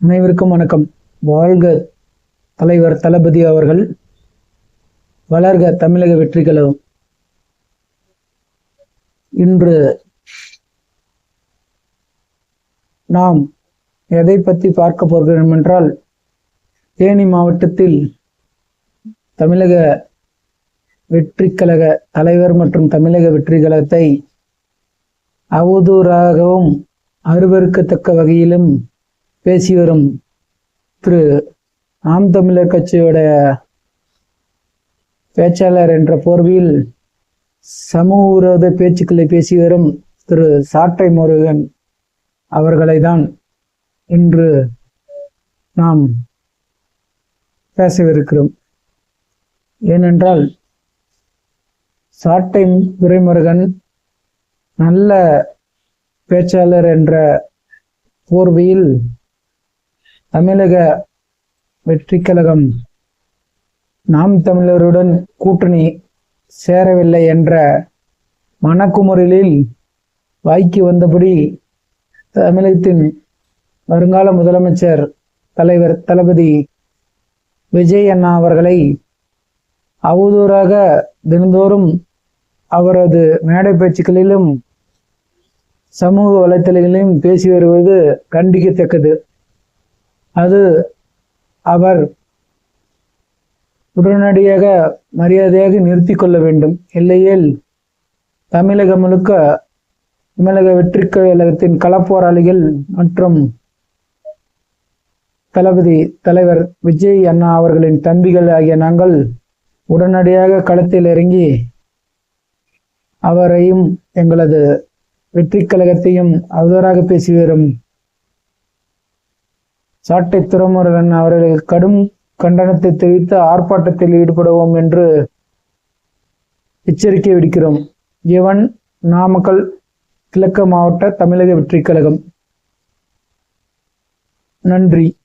அனைவருக்கும் வணக்கம். வாழ்க தலைவர் தளபதி அவர்கள். வளர்க தமிழக வெற்றிகளும் இன்று நாம் எதை பற்றி பார்க்க போகிறோம் என்றால் தேனி மாவட்டத்தில் தமிழக வெற்றி கழக தலைவர் மற்றும் தமிழக வெற்றிக்கழகத்தை அவதூறாகவும் அருவருக்கத்தக்க வகையிலும் பேசி வரும் திரு ஆம் தமிழர் கட்சியோட பேச்சாளர் என்ற போர்வையில் சமூக விரோத பேச்சுக்களை பேசி வரும் திரு சாட்டை முருகன் அவர்களை தான் இன்று நாம் பேசவிருக்கிறோம். ஏனென்றால் சாட்டை துரைமுருகன் நல்ல பேச்சாளர் என்ற போர்வையில் தமிழக வெற்றி கழகம் நாம் தமிழருடன் கூட்டணி சேரவில்லை என்ற மனக்குமுறலில் வாய்க்கு வந்தபடி தமிழகத்தின் வருங்கால முதலமைச்சர் தலைவர் தளபதி விஜய் அண்ணா அவர்களை அவதூறாக தினந்தோறும் அவரது மேடை பேச்சுக்களிலும் சமூக வலைத்தளங்களிலும் பேசி வருவது கண்டிக்கத்தக்கது. அது அவர் உடனடியாக மரியாதையாக நிறுத்தி கொள்ள வேண்டும். இல்லையேல் தமிழகம் முழுக்க தமிழக வெற்றி கழகத்தின் களப்போராளிகள் மற்றும் தளபதி தலைவர் விஜய் அண்ணா அவர்களின் தம்பிகள் ஆகிய நாங்கள் உடனடியாக களத்தில் இறங்கி அவரையும் எங்களது வெற்றி கழகத்தையும் அவதராக பேசி வரும் சாட்டை துறமுருகன் அவர்கள் கடும் கண்டனத்தை தெரிவித்து ஆர்ப்பாட்டத்தில் ஈடுபடுவோம் என்று எச்சரிக்கை விடுக்கிறோம். இவன் நாமக்கல் கிழக்கு மாவட்ட தமிழக வெற்றிக் கழகம் நன்றி.